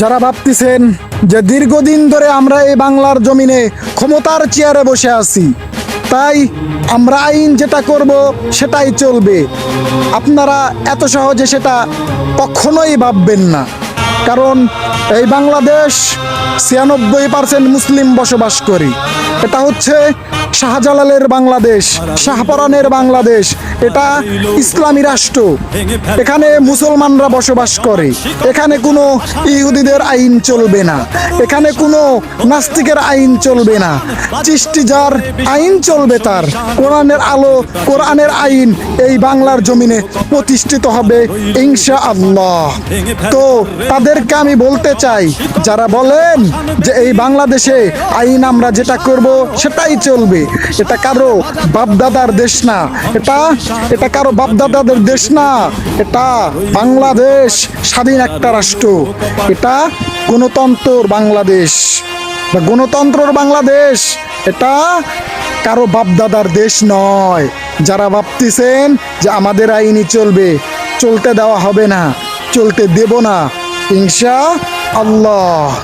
যারা ভাবতেছেন যে দীর্ঘদিন ধরে আমরা এই বাংলার জমিনে ক্ষমতার চেয়ারে বসে আছি, তাই আমরা আইন যেটা করব সেটাই চলবে। আপনারা এত সহজে সেটা কখনোই ভাববেন না। কারণ এই বাংলাদেশ ছিয়ানব্বই পার্সেন্ট মুসলিম বসবাস করি। এটা হচ্ছে শাহজালালের বাংলাদেশ, শাহপরানের বাংলাদেশ, এটা ইসলামী রাষ্ট্র। এখানে মুসলমানরা বসবাস করে। এখানে কোনো ইহুদিদের আইন চলবে না। এখানে কোনো নাস্তিকের আইন চলবে না। চিষ্টিজার আইন চলবে তার। কোরআনের আলো, কোরআনের আইন এই বাংলার জমিনে প্রতিষ্ঠিত হবে ইনশা আল্লাহ তো তাদেরকে আমি বলতে চাই, যারা বলেন যে এই বাংলাদেশে আইন আমরা যেটা করব সেটাই চলবে। এটা কারও বাপদাদার দেশ না। এটা এটা কারও বাপদাদাদের দেশ না। এটা বাংলাদেশ স্বাধীন একটা রাষ্ট্র। এটা গণতন্ত্রর বাংলাদেশ। গণতন্ত্রর বাংলাদেশ। এটা কারও বাপদাদার দেশ নয়। যারা ভাবতেছেন যে আমাদের আইনই চলবে, চলতে দেওয়া হবে না, চলতে দেব না, ইনশা আল্লাহ।